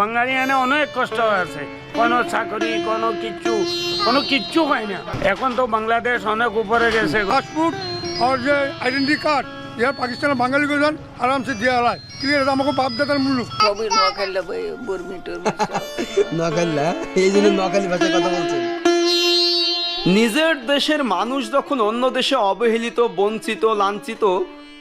বাঙালি এনে অনেক কষ্ট আছে। কোনো চাকরি কোনো কিচ্ছু কোনো কিচ্ছু হয় না। এখন তো বাংলাদেশ অনেক উপরে গেছে। পাসপোর্ট আর যে আইডেন্টি কার্ড ইয়া পাকিস্তানের বাঙালি গোজন আরামসে দিয়ে আলায় ক্লিয়ার আমাকে বাপ দাদার মূল্য সবই নোয়াখালী বর্মি নোয়াখালী এই জন্য নোয়াখালী ভাষায় কথা বলছেন। নিজের দেশের মানুষ যখন অন্য দেশে অবহেলিত বঞ্চিত লাঞ্ছিত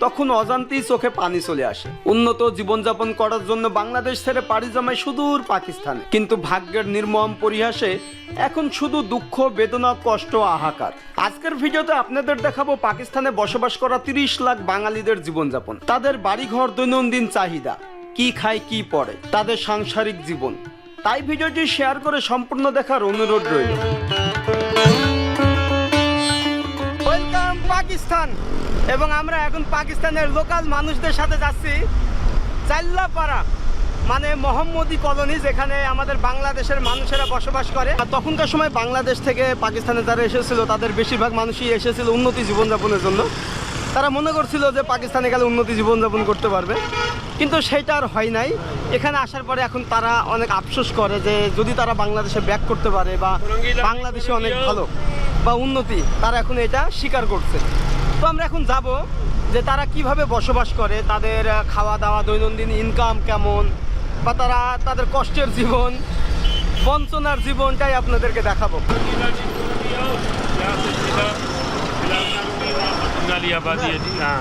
তখন অজান্তেই চোখে পানি চলে আসে। উন্নত জীবনযাপন করার জন্য বাংলাদেশ ছেড়ে পাড়ি জমায় সুদূর পাকিস্তানে। কিন্তু ভাগ্যের নির্মম পরিহাসে এখন শুধু দুঃখ, বেদনা, কষ্ট আহাকার আজকের ভিডিওতে আপনাদের দেখাবো পাকিস্তানে বসবাস করা তিরিশ লাখ বাঙালিদের জীবনযাপন। তাদের বাড়িঘর দৈনন্দিন চাহিদা, কি খায়, কি পড়ে, তাদের সাংসারিক জীবন। তাই ভিডিওটি শেয়ার করে সম্পূর্ণ দেখার অনুরোধ রইল। পাকিস্তান এবং আমরা এখন পাকিস্তানের লোকাল মানুষদের সাথে যাচ্ছি। চাল্লাপাড়া মানে মোহাম্মদী কলোনি, যেখানে আমাদের বাংলাদেশের মানুষেরা বসবাস করে। তখনকার সময় বাংলাদেশ থেকে পাকিস্তানে যারা এসেছিল, তাদের বেশিরভাগ মানুষই এসেছিল উন্নতি জীবনযাপনের জন্য। তারা মনে করছিল যে পাকিস্তানে গেলে উন্নতি জীবনযাপন করতে পারবে। কিন্তু সেটা আর হয় নাই। এখানে আসার পরে এখন তারা অনেক আফসোস করে যে যদি তারা বাংলাদেশে ব্যাক করতে পারে বা বাংলাদেশে অনেক ভালো বা উন্নতি, তারা এখন এটা স্বীকার করছে। তো আমরা এখন যাব যে তারা কিভাবে বসবাস করে তাদের আহ, খাওয়া দাওয়া দৈনন্দিন ইনকাম কেমন বা তারা তাদের কষ্টের জীবন বঞ্চনার জীবনটাই আপনাদেরকে দেখাবো बंगाली आबादी है जी हाँ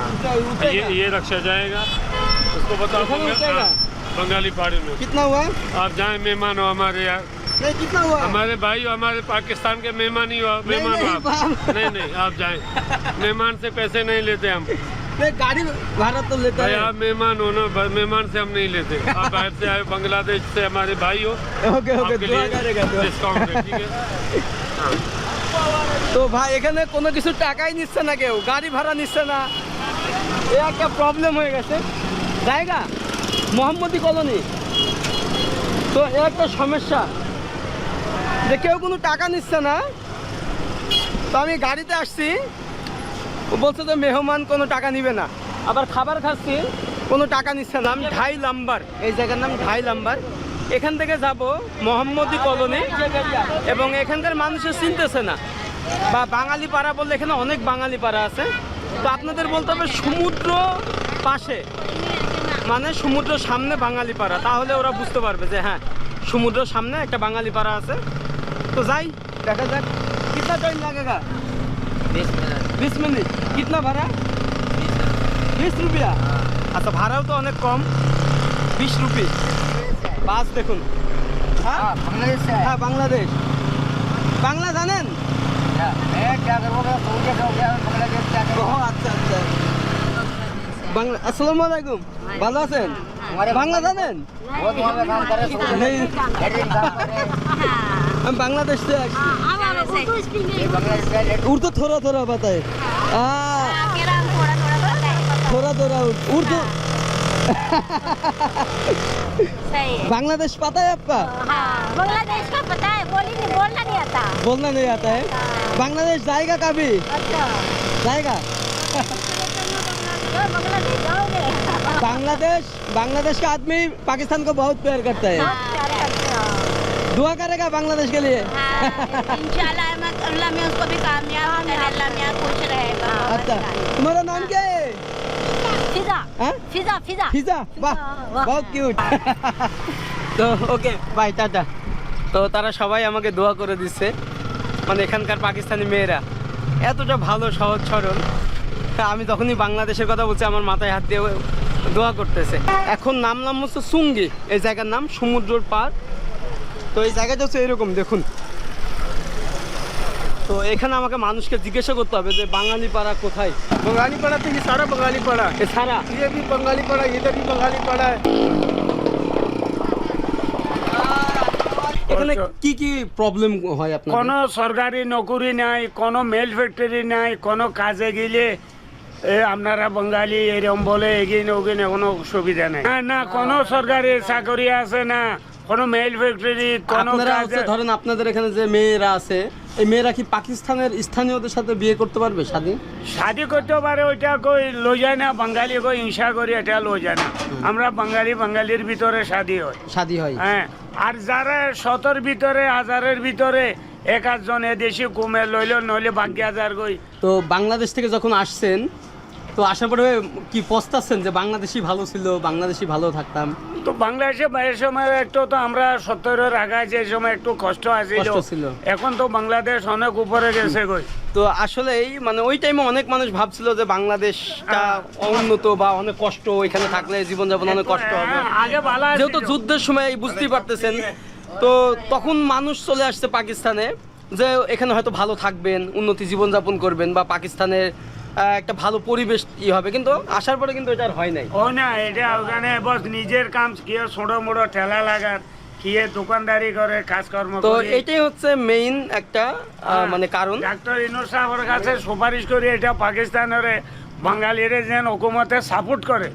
ये ये रक्षा जाएगा उसको बताओ इधर बंगा- उतरेगा? हाँ, बंगाली पहाड़ी में कितना हुआ आप जाए मेहमान हो हमारे यहाँ नहीं कितना हुआ हमारे भाई हो हमारे पाकिस्तान के मेहमान ही हो मेहमान हो नहीं, आप बाप। नहीं नहीं आप जाए मेहमान से पैसे नहीं लेते हम नहीं गाड़ी भाड़ा तो लेता भाई है आप मेहमान हो ना ब- मेहमान से हम नहीं लेते आप बाहर से आए बांग्लादेश से हमारे भाई हो ओके ओके आपके दुआ करेगा लिए दुआ। डिस्काउंट है ठीक है তো ভাই এখানে কোনো কিছু টাকাই নিচ্ছে না কেউ গাড়ি ভাড়া নিচ্ছে না এ একটা প্রবলেম হয়ে গেছে জায়গা মোহাম্মদী কলোনি তো এ একটা সমস্যা যে কেউ কোনো টাকা নিচ্ছে না। তো আমি গাড়িতে আসছি। বলছে যে মেহমান কোনো টাকা নিবে না। আবার খাবার খাচ্ছি, কোনো টাকা নিচ্ছে না। আমি ঢাই লাম্বার, এই জায়গার নাম ঢাই লাম্বার। এখান থেকে যাব মোহাম্মদী কলোনি এবং এখানকার মানুষের চিনতেছে না। বা বাঙালি পাড়া বললে এখানে অনেক বাঙালি পাড়া আছে। তো আপনাদের বলতে হবে সমুদ্র পাশে মানে সমুদ্র সামনে বাঙালি পাড়া। তাহলে ওরা বুঝতে পারবে যে হ্যাঁ সমুদ্র সামনে একটা বাঙালি পাড়া আছে। তো যাই দেখা যাক কত টাইম লাগে গা 20 মিনিট 20 ভাড়া 20 রুপিয়া আচ্ছা ভাড়াও তো অনেক কম 20 রুপি বাস দেখুন হ্যাঁ বাংলাদেশ হ্যাঁ বাংলাদেশ বাংলা জানেন বাংলা জানেন বাংলা জানেন আমি বাংলাদেশ से আসছি हमारा उर्दू स्पीकिंग उर्दू थोड़ा थोड़ा बताए हाँ मेरा थोड़ा थोड़ा पता है थोड़ा थोड़ा उर्दू सही है बांग्लादेश पता है आपका हाँ बांग्लादेश का पता है बोली नहीं बोलना नहीं आता बोलना नहीं आता है बांग्लादेश जाएगा कभी अच्छा जाएगा तो बांग्लादेश जाओगे बांग्लादेश बांग्लादेश का आदमी पाकिस्तान को बहुत प्यार करता है बहुत प्यार करते हो दुआ करेगा बांग्लादेश के लिए हाँ, इंशाल्लाह मैं अल्लाह में उसको भी कामयाब करे अल्लाह में खुश रहेगा अच्छा तुम्हारा नाम क्या है फिजा हाँ? फिजा फिजा फिजा वाह वाह। बहुत কিউট তো ওকে বাই টাটা তো তারা সবাই আমাকে দোয়া করে দিচ্ছে মানে এখানকার পাকিস্তানি মেয়েরা এতটা ভালো সহজ সরল আমি যখনই বাংলাদেশের কথা বলছি আমার মাথায় হাত দিয়ে দোয়া করতেছে এখন নামলাম হচ্ছে সুঙ্গি এই জায়গার নাম সমুদ্রর পার তো এই জায়গাটা হচ্ছে এরকম দেখুন তো এখানে আমাকে মানুষকে জিজ্ঞাসা করতে হবে যে বাঙালি পাড়া কোথায় बंगाली पड़ा तो ये सारा बंगाली पड़ा है এ ছাড়া ये भी बंगाली पड़ा इधर भी बंगाली पड़ा है এখানে কি কি প্রবলেম হয় আপনার কোনো সরকারি নকরি নাই কোনো মেল ফ্যাক্টরি নাই কোনো কাজে গেলে এ আপনারা বাঙালি এরকম বলে এগিয়ে ওগিয়ে কোনো সুবিধা নেই না না কোনো সরকারি চাকরি আছে না কোনো মেল ফ্যাক্টরি কোনো আপনারা হচ্ছে ধরেন আপনাদের এখানে যে মেয়েরা আছে এই মেয়েরা কি পাকিস্তানের স্থানীয়দের সাথে বিয়ে করতে পারবে স্বাধীন? শাদি করতে পারে ওইটা কই লো যায় না বাঙালি কই হিংসা করি এটা লো যায় না। আমরা বাঙালি বাঙালির ভিতরে শাদি হয়। শাদি হয়। হ্যাঁ আর যারা শতর ভিতরে হাজারের ভিতরে এক আধজন এদেশি কুমে লইল নইলে বাকি হাজার কই। তো বাংলাদেশ থেকে যখন আসছেন তো আসার পরে কি পস্তাচ্ছেন যে বাংলাদেশি ভালো ছিল বাংলাদেশি ভালো থাকতাম? তো বাংলাদেশে এ সময় একটু তো আমরা সত্তরের আগে যে সময় একটু কষ্ট কষ্ট ছিল। এখন তো বাংলাদেশ অনেক উপরে গেছে কই তো আসলেই মানে ওই টাইমে অনেক মানুষ ভাবছিল যে বাংলাদেশটা উন্নত বা অনেক কষ্ট এখানে থাকলে জীবনযাপন অনেক কষ্ট হবে। হ্যাঁ, আগে ভালো যেহেতু যুদ্ধের সময় বুঝতেই পারতেছেন তো তখন মানুষ চলে আসছে পাকিস্তানে যে এখানে হয়তো ভালো থাকবেন উন্নতি জীবনযাপন করবেন বা পাকিস্তানের একটা ভালো পরিবেশ ই হবে কিন্তু আসার পরে কিন্তু এটা আর হয় নাই। ও না এটা ওখানে বস নিজের কাম কি ছোট মোটো ঠেলা লাগার কি দোকানদারি করে কাজকর্ম তো এটাই হচ্ছে মেইন একটা মানে কারণ। ডাক্তার ইনুস সাহেবের কাছে সুপারিশ করি এটা পাকিস্তানের বাঙালিরে যেন হুকুমতে সাপোর্ট করে।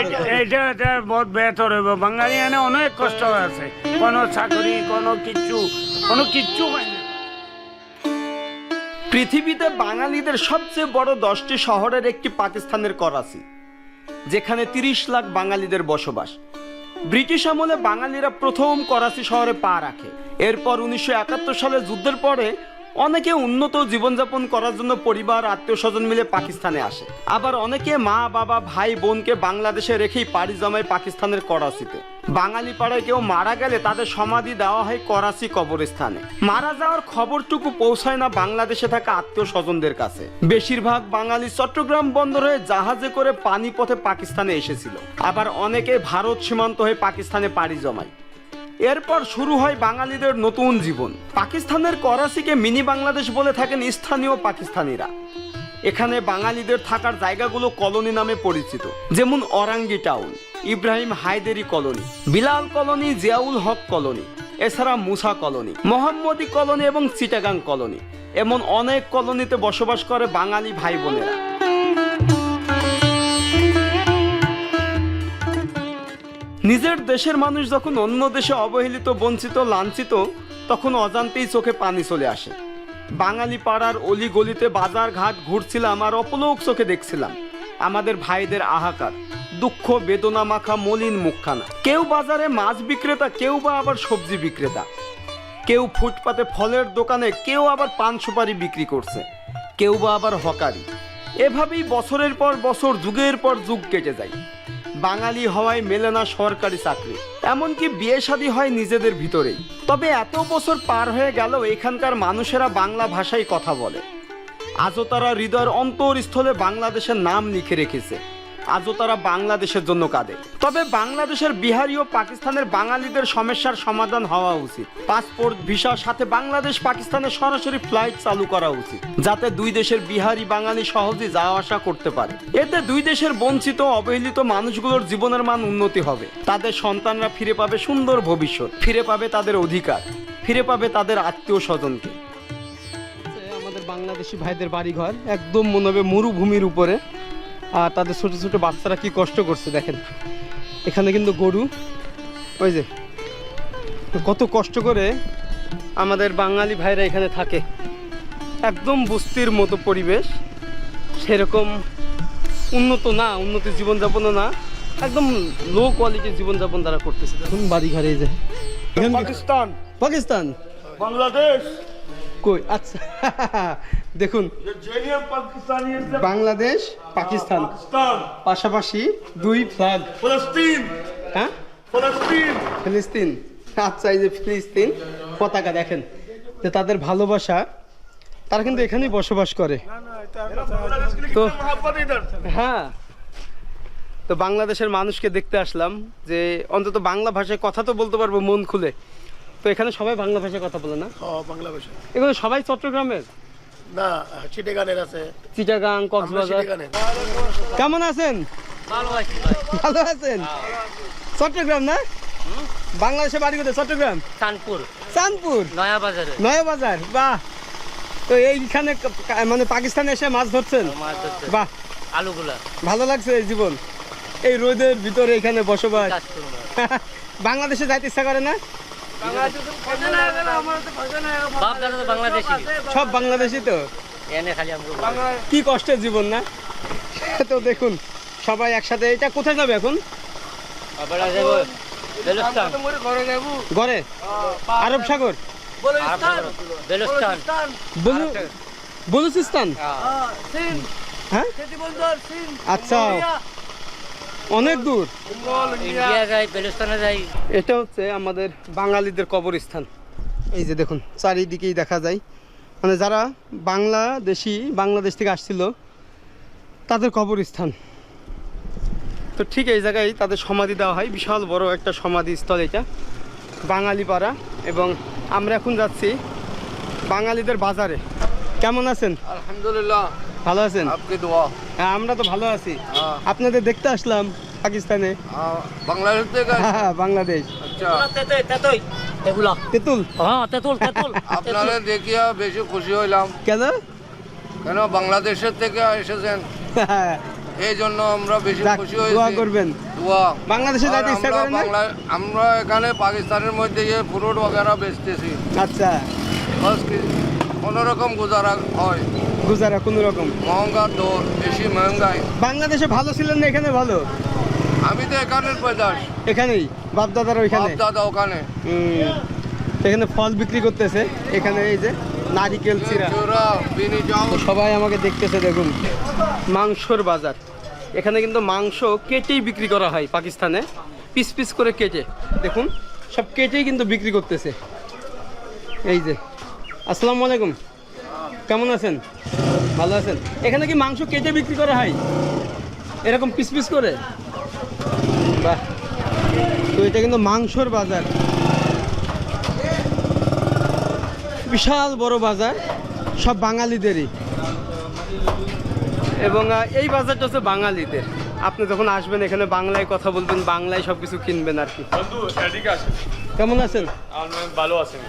এটা- এটা বহুত বেহতর হইব। বাঙালি এনে অনেক কষ্ট আছে। কোনো চাকরি কোনো কিচ্ছু কোনো কিচ্ছু পায় না। পৃথিবীতে বাঙালিদের সবচেয়ে বড় দশটি শহরের একটি পাকিস্তানের করাচি, যেখানে তিরিশ লাখ বাঙালিদের বসবাস। ব্রিটিশ আমলে বাঙালিরা প্রথম করাচি শহরে পা রাখে। এরপর উনিশশো একাত্তর সালে যুদ্ধের পরে অনেকে উন্নত জীবনযাপন করার জন্য পরিবার, আত্মীয় স্বজন মিলে পাকিস্তানে আসে। আবার অনেকে মা, বাবা, ভাই, বোনকে বাংলাদেশে রেখেই পাড়ি জমায় পাকিস্তানের করাচিতে। বাঙালি পাড়ায় কেউ মারা গেলে তাদের সমাধি দেওয়া হয় করাচি কবরস্থানে। মারা যাওয়ার খবরটুকু পৌঁছায় না বাংলাদেশে থাকা আত্মীয় স্বজনদের কাছে। বেশিরভাগ বাঙালি চট্টগ্রাম বন্দর জাহাজে করে পানিপথে পাকিস্তানে এসেছিল। আবার অনেকে ভারত সীমান্ত হয়ে পাকিস্তানে পাড়ি জমায়। এরপর শুরু হয় বাঙালিদের নতুন জীবন। পাকিস্তানের করাচিকে মিনি বাংলাদেশ বলে থাকেন স্থানীয় পাকিস্তানিরা। এখানে বাঙালিদের থাকার জায়গাগুলো কলোনি নামে পরিচিত, যেমন Orangi town, Ibrahim Haideri colony, Bilal colony, Ziaul Haq colony, এছাড়া মুসা কলোনি, মোহাম্মদী কলোনি এবং চিটাগাং কলোনি। এমন অনেক কলোনিতে বসবাস করে বাঙালি ভাই বোনেরা। নিজের দেশের মানুষ যখন অন্য দেশে অবহেলিত, বঞ্চিত, লাঞ্ছিত, তখন অজান্তেই চোখে পানি চলে আসে। বাঙালি পাড়ার অলি গলিতে বাজার ঘাট ঘুরছিলাম আর অপলোক চোখে দেখছিলাম। আমাদের ভাইদের আহাকার, দুঃখ, বেদনা মাখা মলিন মুখখানা। কেউ বাজারে মাছ বিক্রেতা, কেউ বা আবার সবজি বিক্রেতা। কেউ ফুটপাতে ফলের দোকানে, কেউ আবার পান সুপারি বিক্রি করছে। কেউ বা আবার হকারি। এভাবেই বছরের পর বছর, যুগের পর যুগ কেটে যায়। বাঙালি হওয়ায় মেলে না সরকারি চাকরি। এমনকি বিয়ে শাদী হয় নিজেদের ভিতরেই। তবে এত বছর পার হয়ে গেল, এখানকার মানুষেরা বাংলা ভাষায় কথা বলে। আজও তারা হৃদয়ের অন্তরস্থলে বাংলাদেশের নাম লিখে রেখেছে। আজও তারা বাংলাদেশের জন্য কাঁদে। তবে বাংলাদেশের বিহারি ও পাকিস্তানের বাঙালিদের সমস্যার সমাধান হওয়া উচিত। পাসপোর্ট ভিসার সাথে বাংলাদেশ পাকিস্তানের সরাসরি ফ্লাইট চালু করা উচিত, যাতে দুই দেশের বিহারি বাঙালি সহজে যাওয়া আসা করতে পারে। এতে দুই দেশের বঞ্চিত অবহেলিত মানুষগুলোর জীবনের মান উন্নতি হবে। তাদের সন্তানরা ফিরে পাবে সুন্দর ভবিষ্যৎ, ফিরে পাবে তাদের অধিকার, ফিরে পাবে তাদের আত্মীয় স্বজনকে আমাদের বাংলাদেশি ভাইদের বাড়িঘর একদম মনে হবে মরুভূমির উপরে। আর তাদের ছোট ছোট বাচ্চারা কি কষ্ট করছে দেখেন। এখানে কিন্তু গরু ওই যে কত কষ্ট করে আমাদের বাঙালি ভাইরা এখানে থাকে। একদম বস্তির মতো পরিবেশ সেরকম উন্নত না উন্নত জীবনযাপনও না একদম লো কোয়ালিটির জীবনযাপন তারা করতেছে। দেখুন বাড়ি ঘরে যে পাকিস্তান। পাকিস্তান? বাংলাদেশ। কই? আচ্ছা। দেখুন বাংলাদেশ পাকিস্তান। পাশাপাশি দুই ফ্ল্যাগ হ্যাঁ? ফলস্তিন। আচ্ছা এই যে ফিলিস্তিন পতাকা দেখেন যে তাদের ভালোবাসা তারা কিন্তু এখানেই বসবাস করে। তো হ্যাঁ। তো বাংলাদেশের মানুষকে দেখতে আসলাম যে অন্তত বাংলা ভাষায় কথা তো বলতে পারব মন খুলে। তো এখানে সবাই বাংলা ভাষায় কথা বলে না? বাংলা ভাষা এখানে সবাই চট্টগ্রামের? না চিটেগানের আছে। চিটাগাং কক্সবাজার। কেমন আছেন? ভালো আছেন? চট্টগ্রাম না? বাংলাদেশে বাড়ি কোথায়? চট্টগ্রাম? চাঁদপুর। নয়া বাজারে বাজার বাহ। তো এইখানে মানে পাকিস্তানে এসে মাছ ধরছেন? বাহ। আলুগুলা। ভালো লাগছে এই জীবন। এই রোদের ভিতরে এখানে বসবাস। বাংলাদেশে যাইতে ইচ্ছা করে না? বাপ দাদা তো বাংলাদেশি সব বাংলাদেশি তো? এনে খালি কি কষ্টের জীবন না? তো দেখুন সবাই একসাথে এটা কোথায় যাবে এখন? ঘরে? আরব সাগর? বলুচিস্তান? হ্যাঁ। আচ্ছা। অনেক দূর। ইন্ডিয়া যাই বেলুস্তানে যাই এটা হচ্ছে আমাদের বাঙালিদের কবরস্থান। এই যে দেখুন চারিদিকেই দেখা যায়। মানে যারা বাংলাদেশি বাংলাদেশ থেকে আসছিল তাদের কবরস্থান। তো ঠিক এই জায়গায় তাদের সমাধি দেওয়া হয়। বিশাল বড় একটা সমাধি স্থল এটা। বাঙালি পাড়া এবং আমরা এখন যাচ্ছি বাঙালিদের বাজারে। কেমন আছেন? আলহামদুলিল্লাহ। ভালো আছেন আপনি দোয়া হ্যাঁ আমরা তো ভালো আছি আপনাদের দেখতে আসলাম পাকিস্তানে বাংলাদেশ থেকে হ্যাঁ বাংলাদেশ আচ্ছা তেতই এগুলা তেঁতুল হ্যাঁ তেতুল তেতুল আপনারা দেখিয়া বেশি খুশি হইলাম কেন কেন বাংলাদেশের থেকে এসেছেন এই জন্য আমরা বেশি যাক, খুশি দোয়া হয়েছি করবেন দোয়া বাংলাদেশে আর যাইতে ইচ্ছা আমরা করে না বাংলা আমরা এখানে পাকিস্তানের মধ্যে যে ফ্রুট वगैरह বেচতেছি আচ্ছা বাস কি কোনো রকম গুজারা হয় গুজারা কোনো রকম? মহঙ্গা দর বেশি মহঙ্গাই বাংলাদেশে ভালো ছিলেন না এখানে ভালো? আমি তো এখানের পয়দাস এখানেই? বাপদাদার ওইখানে? বাপ দাদা ওখানে এখানে ফল বিক্রি করতেছে। এখানে এই যে নারিকেল চিরা সবাই আমাকে দেখতেছে দেখুন। মাংসর বাজার। এখানে কিন্তু মাংস কেটেই বিক্রি করা হয় পাকিস্তানে। পিস পিস করে কেটে। দেখুন সব কেটেই কিন্তু বিক্রি করতেছে। এই যে। আসসালামু আলাইকুম। কেমন আছেন? ভালো আছেন? এখানে কি মাংস কেটে বিক্রি করা হয়? এরকম পিস পিস করে? বাহ। তো এটা কিন্তু মাংসর বাজার। বিশাল বড় বাজার সব বাঙালিদেরই। এবং এই বাজারটা হচ্ছে বাঙালিদের। আপনি যখন আসবেন এখানে বাংলায় কথা বলবেন বাংলায় সব কিছু কিনবেন আর কি। কেমন আছেন? ভালো আছেন।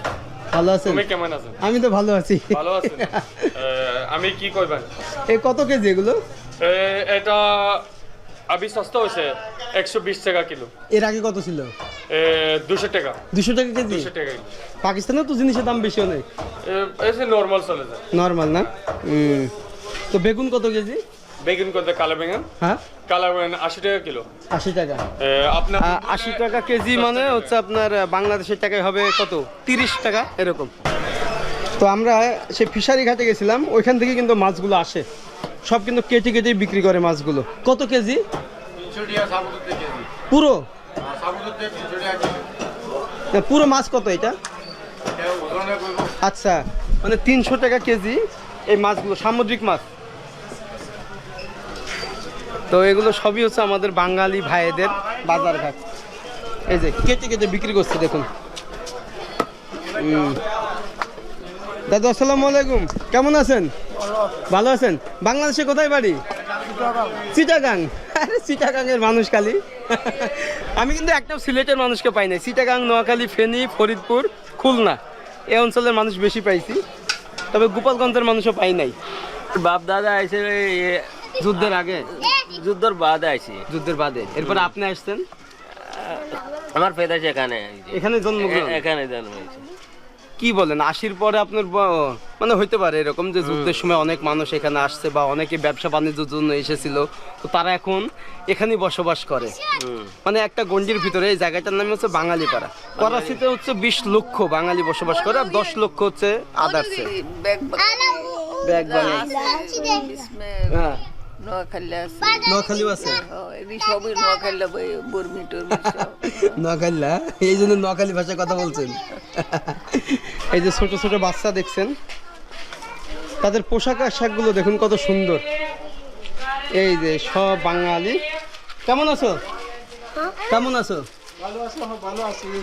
ভালো আছেন? তুমি কেমন আছেন? আমি তো ভালো আছি। ভালো আছেন? আমি কি করবেন এই কত কেজি এগুলো? এটা আবি সস্তা হয়েছে একশো বিশ টাকা কিলো। এর আগে কত ছিল? দুশো টাকা। দুশো টাকা কেজি? দুশো টাকা পাকিস্তানে তো জিনিসের দাম বেশি অনেক নর্মাল চলে যায়। নর্মাল না। তো বেগুন কত কেজি? বেগুন করতে কালো বেগুন? হ্যাঁ? কালো বেগুন আশি টাকা কিলো। আশি টাকা। আপনার আশি টাকা কেজি মানে হচ্ছে আপনার বাংলাদেশের টাকায় হবে কত? তিরিশ টাকা এরকম। তো আমরা সে ফিশারি ঘাটে গেছিলাম ওইখান থেকে কিন্তু মাছগুলো আসে। সব কিন্তু কেটে কেটে বিক্রি করে মাছগুলো। কত কেজি? পুরো? না, পুরো মাছ কত এটা? আচ্ছা মানে তিনশো টাকা কেজি এই মাছগুলো সামুদ্রিক মাছ। তো এগুলো সবই হচ্ছে আমাদের বাঙালি ভাইদের বাজার ঘাট এই যে কেটে কেটে বিক্রি করছে, দেখুন। দাদু, আসসালামু আলাইকুম। কেমন আছেন? ভালো আছেন? বাংলাদেশে কোথায় বাড়ি? চিটাগাং। আরে, চিটাগাংয়ের মানুষ খালি। আমি কিন্তু একটা সিলেটের মানুষকে পাই নাই। চিটাগাং, নোয়াখালী, ফেনী, ফরিদপুর, খুলনা। এই অঞ্চলের মানুষ বেশি পাইছি। তবে গোপালগঞ্জের মানুষও পাই নাই। বাপ দাদা আইছে যুদ্ধের আগে। যুদ্ধর বাদে আইছি। যুদ্ধের বাদে? এরপর আপনি আসছেন? আমার পেদা এখানে এখানে জন্মগ্রহণ? এখানে জন্ম হয়েছে। কি বলেন আশির পরে আপনার মানে হইতে পারে এরকম যে যুদ্ধের সময় অনেক মানুষ এখানে আসছে বা অনেকে ব্যবসা বাণিজ্যের জন্য এসেছিল। তো তারা এখন এখানে বসবাস করে। মানে একটা গন্ডির ভিতরে এই জায়গাটার নাম হচ্ছে বাঙালি। পাড়া করাচিতে হচ্ছে বিশ লক্ষ বাঙালি বসবাস করে আর দশ লক্ষ হচ্ছে আদার্সে ব্যাগ হ্যাঁ। নোয়াখালী আছে নোয়াখালীও আছে হ্যাঁ, সবই নোয়াখালী বই বর্মি টর্মি নোয়াখালীলা এই জন্য নোয়াখালী ভাষায় কথা বলছেন এই যে ছোট ছোট বাচ্চা দেখছেন তাদের পোশাক আশাকগুলো দেখুন কত সুন্দর। এই যে সব বাঙালি। কেমন আছো? কেমন আছো?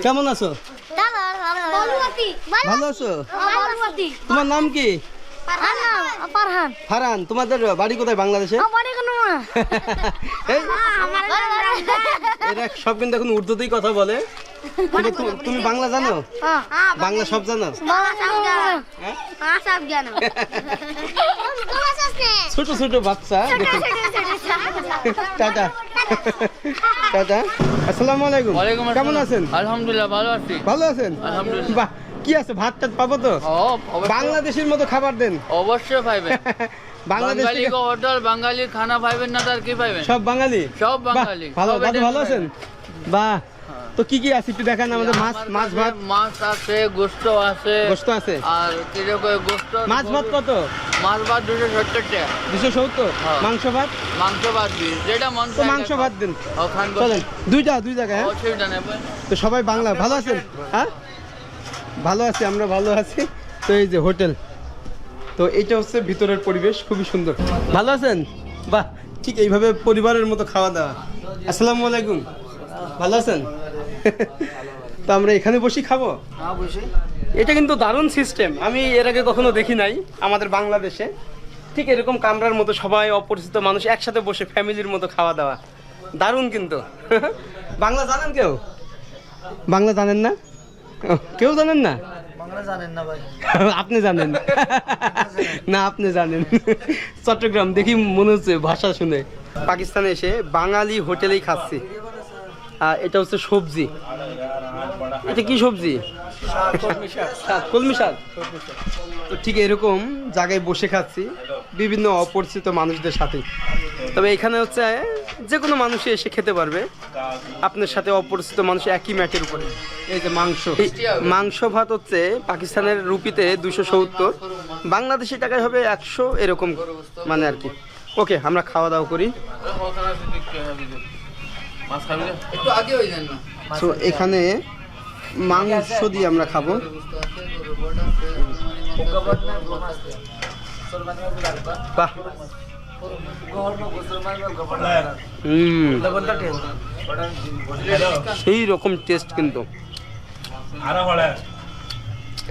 কেমন আছো? ভালো আছো। তোমার নাম কি? ফারহান তোমাদের বাড়ি কোথায় বাংলাদেশে? বাড়ি কোনো এই, এরা সব কিন্তু এখন উর্দুতেই কথা বলে। তুমি বাংলা জানো? বাংলা। সব জানো? হ্যাঁ? সব জানো। ছোট ছোট বাচ্চা। দেখুন টাটা। আসসালামু আলাইকুম। কেমন আছেন? আলহামদুলিল্লাহ ভালো আছি। ভালো আছেন? আলহামদুলিল্লাহ। কি আছে? ভাত টাত পাবো তো? বাংলাদেশের মতো খাবার দেন। অবশ্যই পাইবেন। বাংলাদেশ বাঙালি হোটেল বাঙালি খানা পাইবেন না তার কি পাইবেন? সব বাঙালি? সব বাঙালি। ভালো দাদু ভালো আছেন? বাহ। তো কি কি আছে? একটু দেখান আমাদের মাছ মাছ ভাত। মাছ আছে গোস্ত আছে। গোস্ত আছে? আর কীরকম গোস্ত? মাছ ভাত কত? মাছ ভাত দুশো সত্তর টাকা। দুশো সত্তর? হ্যাঁ। মাংস ভাত? মাংস ভাত দিন যেটা মাংস ভাত দিন। চলেন। দুইটা দুই জায়গায় হ্যাঁ? তো সবাই বাংলা ভালো আছেন? হ্যাঁ? ভালো আছি আমরা ভালো আছি। তো এই যে হোটেল। তো এটা হচ্ছে ভিতরের পরিবেশ খুবই সুন্দর। ভালো আছেন? বাহ ঠিক এইভাবে পরিবারের মতো খাওয়া দাওয়া। আসসালামু আলাইকুম। ভালো আছেন? তো আমরা এখানে বসি খাব? এটা কিন্তু দারুণ সিস্টেম আমি এর আগে কখনো দেখি নাই আমাদের বাংলাদেশে। ঠিক এরকম কামরার মতো সবাই অপরিচিত মানুষ একসাথে বসে ফ্যামিলির মতো খাওয়া দাওয়া। দারুণ কিন্তু। বাংলা জানেন কেউ? বাংলা জানেন না? কেউ জানেন না? আপনি জানেন। না আপনি জানেন। চট্টগ্রাম দেখি মনে হচ্ছে ভাষা শুনে। পাকিস্তানে এসে বাঙালি হোটেলেই খাচ্ছি। আর এটা হচ্ছে সবজি। এটা কি সবজি? কলমি শাক। তো ঠিক এরকম জায়গায় বসে খাচ্ছি। বিভিন্ন অপরিচিত মানুষদের সাথে। তবে এখানে হচ্ছে যে কোনো মানুষই এসে খেতে পারবে। আপনার সাথে অপরিচিত মানুষ একই ম্যাটের উপরে। এই যে মাংস। মাংস ভাত হচ্ছে পাকিস্তানের রুপিতে দুশো সত্তর। বাংলাদেশি টাকায় হবে একশো এরকম মানে আর কি। ওকে আমরা খাওয়া দাওয়া করি। একটু আগে যান না। তো এখানে মাংস দিয়ে আমরা খাব। বাহ। সেই রকম টেস্ট কিন্তু।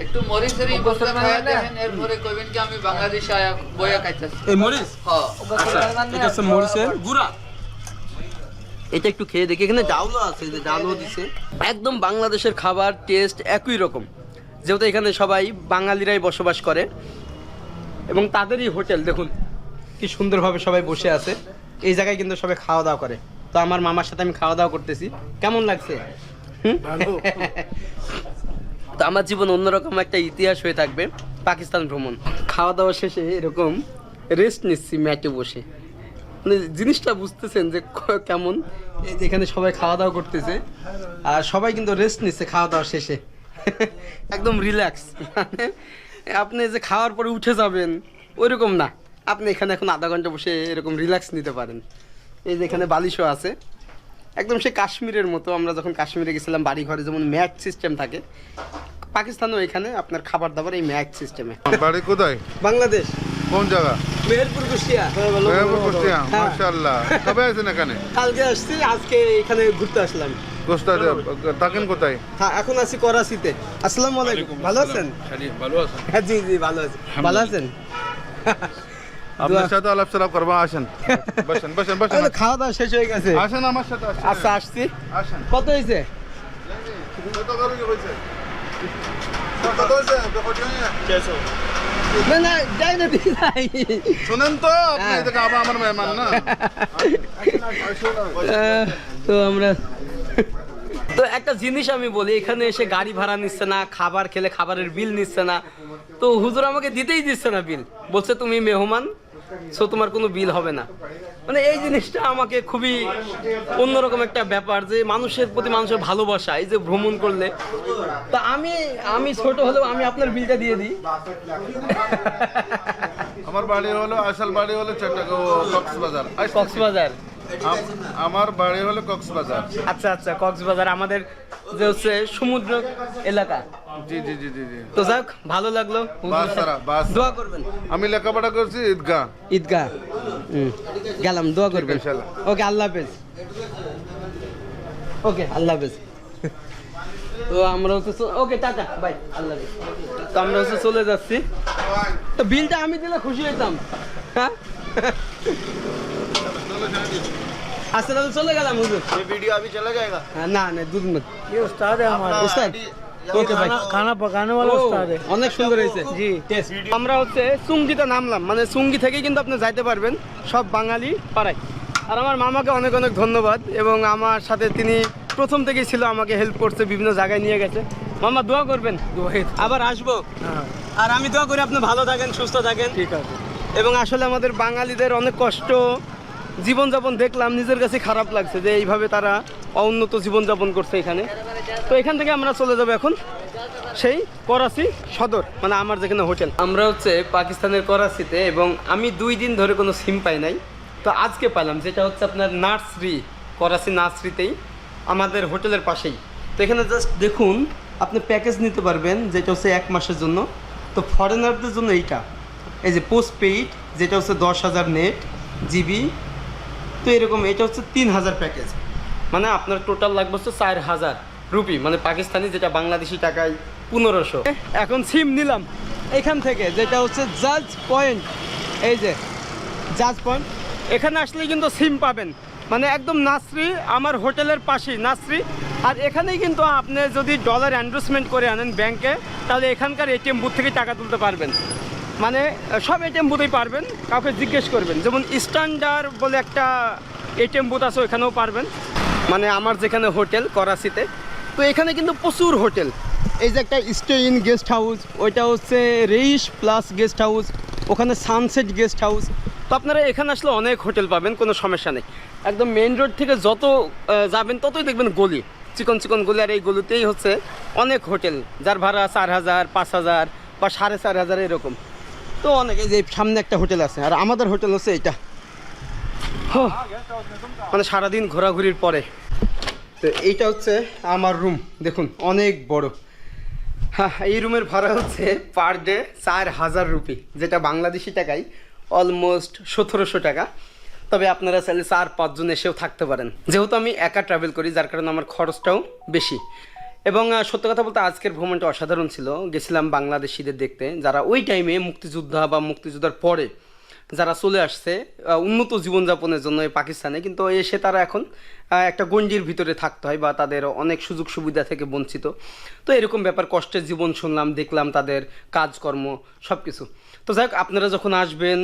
একটু মরিচেরই গোস্ত খাওয়া দেখেন এরপরে কইবেন কি আমি বাংলাদেশে আয়া বইয়া খাইতেছি। এই মরিচ? হ্যাঁ। এটা হচ্ছে মরিচের গুঁড়া। এটা একটু খেয়ে দেখি এখানে ডাউলও আছে যে ডাউলও দিছে। একদম বাংলাদেশের খাবার টেস্ট একই রকম। যেহেতু এখানে সবাই বাঙালিরাই বসবাস করে। এবং তাদেরই হোটেল দেখুন। কি সুন্দরভাবে সবাই বসে আছে। এই জায়গায় কিন্তু সবাই খাওয়া দাওয়া করে। তো আমার মামার সাথে আমি খাওয়া দাওয়া করতেছি। কেমন লাগছে? তো আমার জীবন অন্যরকম একটা ইতিহাস হয়ে থাকবে পাকিস্তান ভ্রমণ। খাওয়া দাওয়া শেষে এরকম রেস্ট নিচ্ছি ম্যাটে বসে। মানে জিনিসটা বুঝতেছেন যে কেমন? এই যে এখানে সবাই খাওয়া দাওয়া করতেছে আর সবাই কিন্তু রেস্ট নিচ্ছে খাওয়া দাওয়া শেষে। একদম রিল্যাক্স মানে আপনি যে খাওয়ার পরে উঠে যাবেন ওইরকম না। আপনি এখানে এখন আধা ঘণ্টা বসে এরকম রিল্যাক্স নিতে পারেন। এই যে এখানে বালিশও আছে। একদম সে কাশ্মীরের মতো আমরা যখন কাশ্মীরে গেছিলাম বাড়ি ঘরে যেমন ম্যাট সিস্টেম থাকে পাকিস্তানও এখানে আপনার খাবার দাবার এই ম্যাট সিস্টেমে বাড়ি কোথায়? বাংলাদেশ। কোন জায়গা? মেহেরপুর কুষ্টিয়া। মেহেরপুর কুষ্টিয়া হ্যাঁ। মাশাআল্লাহ। কবে আছেন এখানে? কালকে আসছি আজকে এখানে ঘুরতে আসলাম। থাকেন কোথায়? হ্যাঁ এখন আছি করাচিতে। আসসালামু আলাইকুম। ভালো আছেন? ভালো আছেন? হ্যাঁ জি জি ভালো আছি। ভালো আছেন? আপনার সাথে আলাপ সালাপ করব আসেন। বসেন বসেন বসেন। খাওয়া দাওয়া শেষ হয়ে গেছে। আসেন আমার সাথে আচ্ছা আসছি। আসেন। কত হয়েছে? কত করে শুনেন তো হ্যাঁ। এদিকে আবার আমার মেহমান না। তো আমরা তো একটা জিনিস আমি বলি এখানে এসে গাড়ি ভাড়া নিচ্ছে না খাবার খেলে খাবারের বিল নিচ্ছে না। তো হুজুর আমাকে দিতেই দিচ্ছে না বিল বলছে তুমি মেহমান সো তোমার কোনো বিল হবে না। মানে এই জিনিসটা আমাকে খুবই অন্যরকম একটা ব্যাপার যে মানুষের প্রতি মানুষের ভালোবাসা এই যে ভ্রমণ করলে। তা আমি আমি ছোট হলেও আমি আপনার বিলটা দিয়ে দিই। আমার বাড়ি হলো আসল বাড়ি হলো চট্টগ্রাম কক্সবাজার। কক্সবাজার। আমার বাড়ি হলো কক্সবাজার। আচ্ছা আচ্ছা কক্সবাজার আমাদের যে হচ্ছে সমুদ্র এলাকা। জি জি জি জি তো যাক ভালো লাগল। দোয়া করবেন। আমি লেখাপড়া করছি ঈদগাহ। ঈদগাহ। গেলাম দোয়া করবেন। ওকে আল্লাহ হাফেজ। ওকে আল্লাহ হাফেজ। তো আমরা হচ্ছে ওকে টাটা বাই আল্লাহ তো আমরা হচ্ছে চলে যাচ্ছি। তো বিলটা আমি দিলে খুশি হইতাম। হ্যাঁ? আচ্ছা তাহলে চলে গেলাম হুজুর वीडियो अभी चला जाएगा হ্যাঁ, না না দুধ মত ये उस्ताद है हमारा উস্তাদ ওকে ভাই खाना पकाने वाला ও, उस्ताद है অনেক সুন্দর হয়েছে জি আমরা হচ্ছে চুঙ্গিতে নামলাম মানে চুঙ্গি থেকে কিন্তু আপনি যাইতে পারবেন সব বাঙালি পাড়ায় আর আমার মামাকে অনেক অনেক ধন্যবাদ এবং আমার সাথে তিনি প্রথম থেকেই ছিল আমাকে হেল্প করছে বিভিন্ন জায়গায় নিয়ে গেছে মামা দোয়া করবেন আবার আসবো আর আমি দোয়া করি আপনি ভালো থাকেন সুস্থ থাকেন ঠিক আছে এবং আসলে আমাদের বাঙালিদের অনেক কষ্ট জীবনযাপন দেখলাম, নিজের কাছে খারাপ লাগছে যে এইভাবে তারা অউন্নত জীবনযাপন করছে এখানে। তো এখান থেকে আমরা চলে যাব এখন সেই করাচি সদর মানে আমার যেখানে হোটেল। আমরা হচ্ছে পাকিস্তানের করাচিতে এবং আমি দুই দিন ধরে কোনো সিম পাই নাই। তো আজকে পেলাম যেটা হচ্ছে আপনার নার্সারি, করাচি নার্সারিতেই, আমাদের হোটেলের পাশেই। তো এখানে জাস্ট দেখুন, আপনি প্যাকেজ নিতে পারবেন, যেটা হচ্ছে এক মাসের জন্য। তো ফরেনারদের জন্য এইটা। এই যে পোস্ট পেইড যেটা হচ্ছে দশ হাজার নেট জিবি তো এরকম, এটা হচ্ছে তিন হাজার প্যাকেজ। মানে আপনার টোটাল লাগবে হচ্ছে চার হাজার রুপি মানে পাকিস্তানি যেটা বাংলাদেশি টাকায় পনেরোশো। এখন সিম নিলাম এখান থেকে, যেটা হচ্ছে জাজ পয়েন্ট এই যে জাজ পয়েন্ট এখানে আসলে কিন্তু সিম পাবেন। মানে একদম নাসরি, আমার হোটেলের পাশেই নাসরি। আর এখানেই কিন্তু আপনি যদি ডলার অ্যান্ড্রোসমেন্ট করে আনেন ব্যাংকে তাহলে এখানকার এটিএম বুথ থেকে টাকা তুলতে পারবেন। মানে সব এটিএম বুথেই পারবেন। কাউকে জিজ্ঞেস করবেন। যেমন স্ট্যান্ডার্ড বলে একটা এটিএম বুথ আছে, ওইখানেও পারবেন। মানে আমার যেখানে হোটেল, করাচিতে। তো এখানে কিন্তু প্রচুর হোটেল। এই যে একটা স্টে ইন গেস্ট হাউস ওইটা হচ্ছে রেইশ প্লাস গেস্ট হাউস ওখানে সানসেট গেস্ট হাউস তো আপনারা এখানে আসলে অনেক হোটেল পাবেন, কোনো সমস্যা নেই। একদম মেইন রোড থেকে যত যাবেন, ততই দেখবেন গলি। চিকন চিকন গলি, আর এই গলিতেই হচ্ছে অনেক হোটেল। যার ভাড়া চার হাজার, পাঁচ হাজার বা সাড়ে চার হাজার এরকম। তো অনেক যে সামনে একটা হোটেল আছে, আর আমাদের হোটেল হচ্ছে এটা মানে সারাদিন ঘোরাঘুরির পরে। তো এইটা হচ্ছে আমার রুম দেখুন, অনেক বড়। হ্যাঁ এই রুমের ভাড়া হচ্ছে পার ডে চার হাজার রুপি যেটা বাংলাদেশি টাকায় অলমোস্ট সতেরোশো টাকা। তবে আপনারা চাইলে চার পাঁচজন এসেও থাকতে পারেন। যেহেতু আমি একা ট্রাভেল করি, যার কারণে আমার খরচটাও বেশি। এবং সত্য কথা বলতে আজকের ভ্রমণটা অসাধারণ ছিল। গেছিলাম বাংলাদেশিদের দেখতে। যারা ওই টাইমে মুক্তিযোদ্ধা বা মুক্তিযোদ্ধার পরে যারা চলে আসছে উন্নত জীবনযাপনের জন্য পাকিস্তানে, কিন্তু এসে তারা এখন একটা গণ্ডির ভিতরে থাকতে হয় বা তাদের অনেক সুযোগ সুবিধা থেকে বঞ্চিত। তো এরকম ব্যাপার, কষ্টের জীবন শুনলাম, দেখলাম তাদের কাজকর্ম সব কিছু তো যাই হোক, আপনারা যখন আসবেন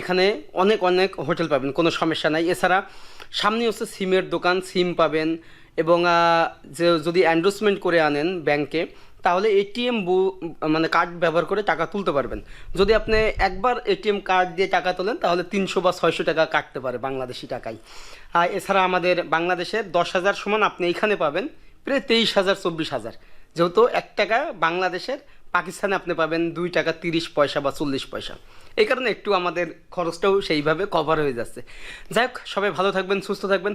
এখানে অনেক অনেক হোটেল পাবেন, কোনো সমস্যা নাই। এছাড়া সামনে হচ্ছে সিমের দোকান, সিম পাবেন এবং যে যদি অ্যান্ডোসমেন্ট করে আনেন ব্যাংকে তাহলে এটিএম মানে কার্ড ব্যবহার করে টাকা তুলতে পারবেন। যদি আপনি একবার এটিএম কার্ড দিয়ে টাকা তোলেন, তাহলে তিনশো বা ছয়শো টাকা কাটতে পারে বাংলাদেশি টাকায়। আর এছাড়া আমাদের বাংলাদেশের দশ হাজার সমান আপনি এইখানে পাবেন, প্রায় তেইশ হাজার, চব্বিশ হাজার। যেহেতু এক টাকা বাংলাদেশের, পাকিস্তানে আপনি পাবেন দুই টাকা তিরিশ পয়সা বা চল্লিশ পয়সা। এই কারণে একটু আমাদের খরচটাও সেইভাবে কভার হয়ে যাচ্ছে। যাই হোক, সবাই ভালো থাকবেন, সুস্থ থাকবেন।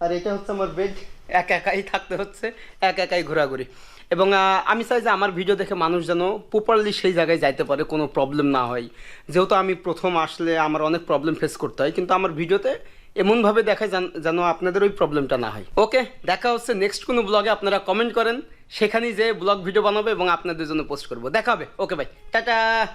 আর এটা হচ্ছে আমার বেড এক একাই থাকতে হচ্ছে, এক একাই ঘোরাঘুরি। এবং আমি চাই যে আমার ভিডিও দেখে মানুষ যেন প্রপারলি সেই জায়গায় যাইতে পারে, কোনো প্রবলেম না হয়। যেহেতু আমি প্রথম আসলে আমার অনেক প্রবলেম ফেস করতে হয়, কিন্তু আমার ভিডিওতে এমনভাবে যেন- যেন আপনাদের ওই প্রবলেমটা না হয়। ওকে দেখা হচ্ছে নেক্সট কোনো ব্লগে আপনারা কমেন্ট করেন। সেখানেই যে ব্লগ ভিডিও বানাবো এবং আপনাদের জন্য পোস্ট করব। দেখা হবে। ওকে ভাই টাটা